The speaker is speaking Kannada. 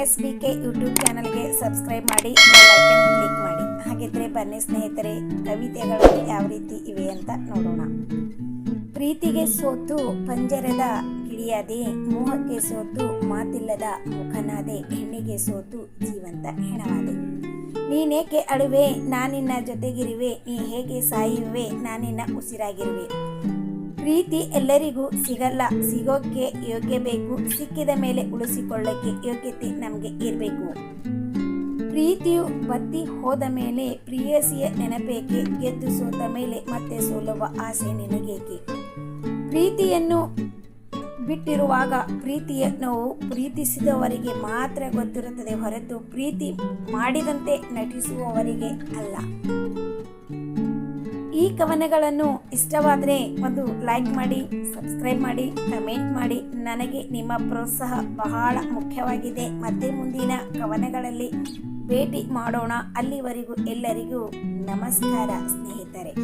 ಎಸ್ ಬಿ ಕೆ ಯೂಟ್ಯೂಬ್ ಚಾನಲ್ಗೆ ಸಬ್ಸ್ಕ್ರೈಬ್ ಮಾಡಿ ಕ್ಲಿಕ್ ಮಾಡಿ. ಹಾಗಿದ್ರೆ ಬನ್ನಿ ಸ್ನೇಹಿತರೆ, ಕವಿತೆಗಳು ಯಾವ ರೀತಿ ಇವೆ ಅಂತ ನೋಡೋಣ. ಪ್ರೀತಿಗೆ ಸೋತು ಪಂಜರದ ಗಿಳಿಯಾದೆ ಮೋಹಕ್ಕೆ ಸೋತು ಮಾತಿಲ್ಲದ ಮುಖನಾದೆ, ಹೆಣ್ಣಿಗೆ ಸೋತು ಜೀವಂತ ಹೆಣವಾದೆ. ನೀನೇಕೆ ಅಳುವೆ, ನಾನಿನ್ನ ಜೊತೆಗಿರುವೆ, ನೀ ಹೇಗೆ ಸಾಯುವೆ, ನಾನಿನ್ನ ಉಸಿರಾಗಿರುವೆ. ಪ್ರೀತಿ ಎಲ್ಲರಿಗೂ ಸಿಗಲ್ಲ ಸಿಗೋಕ್ಕೆ ಯೋಗ್ಯ ಬೇಕು, ಸಿಕ್ಕಿದ ಮೇಲೆ ಉಳಿಸಿಕೊಳ್ಳಕ್ಕೆ ಯೋಗ್ಯತೆ ನಮಗೆ ಇರಬೇಕು. ಪ್ರೀತಿಯು ಬತ್ತಿ ಹೋದ ಮೇಲೆ ಪ್ರಿಯಸಿಯ ನೆನಪೇಕೆ ಗೆದ್ದು ಸೋತ ಮೇಲೆ ಮತ್ತೆ ಸೋಲುವ ಆಸೆ ನಿನಗೇಕೆ? ಪ್ರೀತಿಯನ್ನು ಬಿಟ್ಟಿರುವಾಗ ಪ್ರೀತಿಯ ನೋವು ಪ್ರೀತಿಸಿದವರಿಗೆ ಮಾತ್ರ ಗೊತ್ತಿರುತ್ತದೆ ಹೊರತು ಪ್ರೀತಿ ಮಾಡಿದಂತೆ ನಟಿಸುವವರಿಗೆ ಅಲ್ಲ. ಈ ಕವನಗಳನ್ನು ಇಷ್ಟವಾದರೆ ಒಂದು ಲೈಕ್ ಮಾಡಿ ಸಬ್ಸ್ಕ್ರೈಬ್ ಮಾಡಿ ಕಮೆಂಟ್ ಮಾಡಿ. ನನಗೆ ನಿಮ್ಮ ಪ್ರೋತ್ಸಾಹ ಬಹಳ ಮುಖ್ಯವಾಗಿದೆ. ಮತ್ತೆ ಮುಂದಿನ ಕವನಗಳಲ್ಲಿ ಭೇಟಿ ಮಾಡೋಣ. ಅಲ್ಲಿವರೆಗೂ ಎಲ್ಲರಿಗೂ ನಮಸ್ಕಾರ, ಸ್ನೇಹಿತರೆ.